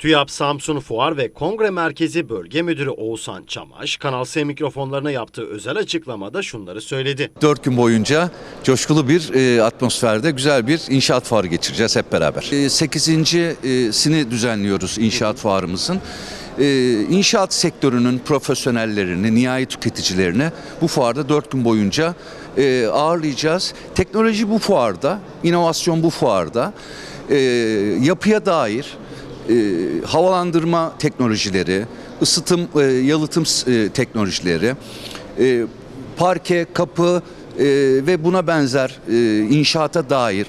TÜYAP Samsun Fuar ve Kongre Merkezi Bölge Müdürü Oğuzhan Çamaş, Kanal S mikrofonlarına yaptığı özel açıklamada şunları söyledi. Dört gün boyunca coşkulu bir e, atmosferde güzel bir inşaat fuarı geçireceğiz hep beraber. E, Sekizincisini düzenliyoruz inşaat fuarımızın. E, inşaat sektörünün profesyonellerini, nihai tüketicilerini bu fuarda dört gün boyunca e, ağırlayacağız. Teknoloji bu fuarda, inovasyon bu fuarda, e, yapıya dair e, havalandırma teknolojileri, ısıtım, e, yalıtım e, teknolojileri, e, parke, kapı e, ve buna benzer e, inşaata dair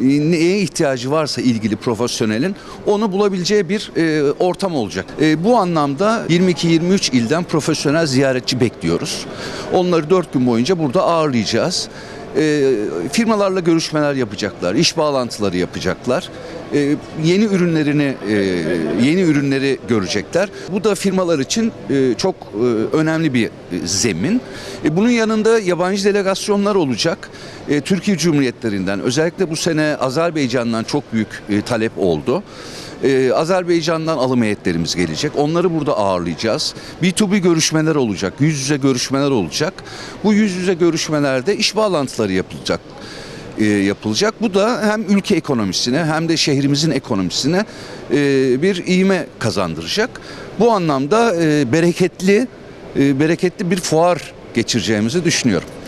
e, neye ihtiyacı varsa ilgili profesyonelin onu bulabileceği bir e, ortam olacak. E, bu anlamda 22-23 ilden profesyonel ziyaretçi bekliyoruz. Onları 4 gün boyunca burada ağırlayacağız. E, firmalarla görüşmeler yapacaklar, iş bağlantıları yapacaklar. E, yeni ürünlerini e, yeni ürünleri görecekler. Bu da firmalar için e, çok e, önemli bir zemin. E, bunun yanında yabancı delegasyonlar olacak. E, Türkiye Cumhuriyetlerinden özellikle bu sene Azerbaycan'dan çok büyük e, talep oldu. Ee, Azerbaycan'dan alım heyetlerimiz gelecek. Onları burada ağırlayacağız. B2B görüşmeler olacak, yüz yüze görüşmeler olacak. Bu yüz yüze görüşmelerde iş bağlantıları yapılacak e, yapılacak. Bu da hem ülke ekonomisine hem de şehrimizin ekonomisine e, bir iğme kazandıracak. Bu anlamda e, bereketli bereketli bir fuar geçireceğimizi düşünüyorum.